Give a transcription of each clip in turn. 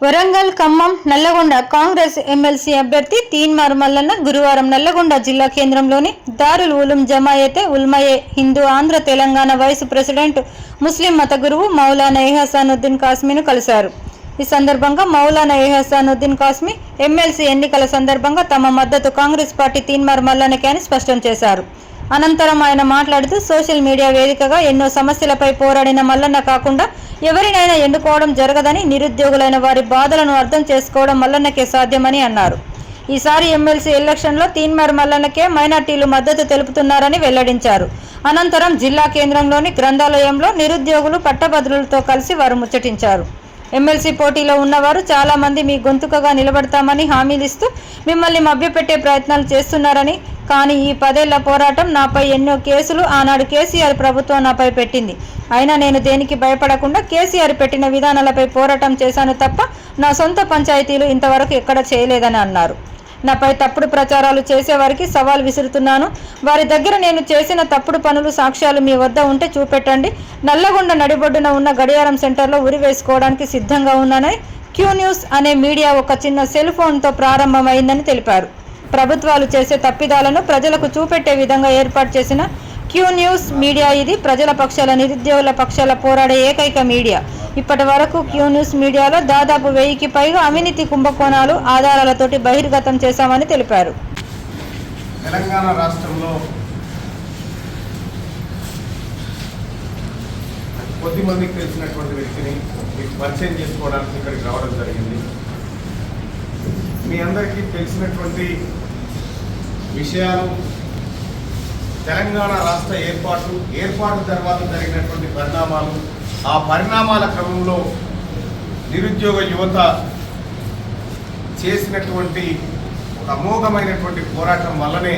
Warangal Khammam Nalgonda Congress MLC అభ్యర్థి తీన్మార్ మల్లన్న గురువారం నల్లగొండ జిల్లా కేంద్రంలోని దారుల్ ఉలుం జమాయతే ఉల్మయే హిందూ ఆంధ్ర తెలంగాణ వైస్ ప్రెసిడెంట్ ముస్లిం మత గురువు మౌలానా ఎహసానుద్దీన్ కాస్మీను కలిశారు. ఈ సందర్భంగా మౌలానా ఎహసానుద్దీన్ కాస్మీ ఎమ్మెల్సీ ఎన్నికల సందర్భంగా తమ మద్దతు కాంగ్రెస్ పార్టీ తీన్మార్ మల్లన్నకే అని స్పష్టం చేశారు. అనంతరం ఆయన మాట్లాడుతూ సోషల్ మీడియా వేదికగా ఎన్నో సమస్యలపై పోరాడిన మల్లన్న కాకుండా ఎవరినైనా ఎన్నుకోవడం జరగదని నిరుద్యోగులైన వారి బాధలను అర్థం చేసుకోవడం మల్లన్నకే సాధ్యమని అన్నారు. ఈసారి ఎమ్మెల్సీ ఎలక్షన్లో తీన్మార్ మల్లన్నకే మైనార్టీలు మద్దతు తెలుపుతున్నారని వెల్లడించారు. అనంతరం జిల్లా కేంద్రంలోని గ్రంథాలయంలో నిరుద్యోగులు పట్టభద్రులతో కలిసి వారు ముచ్చటించారు. ఎమ్మెల్సీ పోటీలో ఉన్నవారు చాలామంది మీ గొంతుకగా నిలబడతామని హామీలిస్తూ మిమ్మల్ని మభ్యపెట్టే ప్రయత్నాలు చేస్తున్నారని కానీ ఈ పదేళ్ళ పోరాటం నాపై ఎన్నో కేసులు ఆనాడు కేసీఆర్ ప్రభుత్వం నాపై పెట్టింది. అయినా నేను దేనికి భయపడకుండా కేసీఆర్ పెట్టిన విధానాలపై పోరాటం చేశాను తప్ప నా సొంత పంచాయతీలు ఇంతవరకు ఎక్కడ చేయలేదని అన్నారు. నాపై తప్పుడు ప్రచారాలు చేసేవారికి సవాల్ విసురుతున్నాను. వారి దగ్గర నేను చేసిన తప్పుడు పనులు సాక్ష్యాలు మీ వద్ద ఉంటే చూపెట్టండి. నల్లగొండ నడిబొడ్డున ఉన్న గడియారం సెంటర్లో ఉరి వేసుకోవడానికి సిద్ధంగా ఉన్నానని క్యూ న్యూస్ అనే మీడియా ఒక చిన్న సెల్ ఫోన్తో ప్రారంభమైందని తెలిపారు. ప్రభుత్వాలు చేసే తప్పిదాలను ప్రజలకు చూపెట్టే విధంగా ఏర్పాటు చేసిన క్యూ న్యూస్ మీడియా ఇది. ప్రజల పక్షాల నిరుద్యోగుల పక్షాల పోరాడే ఏకైక మీడియా. ఇప్పటి వరకు క్యూ న్యూస్ మీడియాలో దాదాపు వెయ్యికి పైగా అవినీతి కుంభకోణాలు ఆధారాలతోటి బహిర్గతం చేశామని తెలిపారు. తెలంగాణ రాష్ట్రంలో కొద్ది మందికి తెలిసినటువంటి వ్యక్తిని మీకు పరిచయం చేసుకోవడానికి ఇక్కడికి రావడం జరిగింది. మీ అందరికీ తెలిసినటువంటి విషయాలు. తెలంగాణ రాష్ట్ర ఏర్పాటు ఏర్పాటు తర్వాత జరిగినటువంటి పరిణామాలు. ఆ పరిణామాల క్రమంలో నిరుద్యోగ యువత చేసినటువంటి ఒక అమోఘమైనటువంటి పోరాటం వల్లనే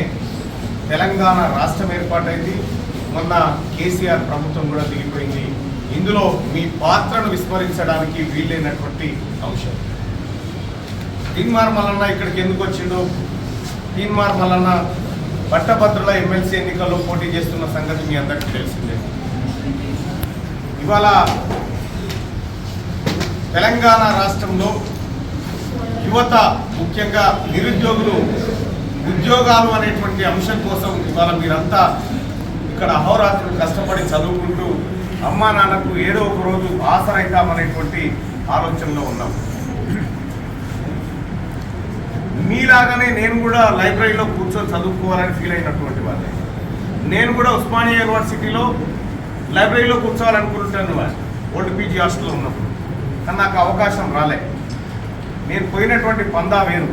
తెలంగాణ రాష్ట్రం ఏర్పాటైంది. మొన్న కేసీఆర్ ప్రభుత్వం కూడా దిగిపోయింది. ఇందులో మీ పాత్రను విస్మరించడానికి వీలైనటువంటి అంశం. తీన్మార్ మల్లన్న ఇక్కడికి ఎందుకు వచ్చిండు? తీన్మార్ మల్లన్న పట్టభద్రుల ఎమ్మెల్సీ ఎన్నికల్లో పోటీ చేస్తున్న సంగతి మీ అందరికీ తెలిసిందే. ఇవాళ తెలంగాణ రాష్ట్రంలో యువత ముఖ్యంగా నిరుద్యోగులు ఉద్యోగాలు అనేటువంటి అంశం కోసం ఇవాళ మీరంతా ఇక్కడ అహోరాత్రులు కష్టపడి చదువుకుంటూ అమ్మా నాన్నకు ఏదో ఒక రోజు ఆసరైతామనేటువంటి ఆలోచనలో ఉన్నాం. మీలాగానే నేను కూడా లైబ్రరీలో కూర్చొని చదువుకోవాలని ఫీల్ అయినటువంటి వాళ్ళే నేను కూడా ఉస్మానియా యూనివర్సిటీలో లైబ్రరీలో కూర్చోవాలనుకుంటాను ఓల్డ్ పీజీ హాస్టల్లో ఉన్నప్పుడు. కానీ నాకు అవకాశం రాలే. నేను పోయినటువంటి పందా వేరు.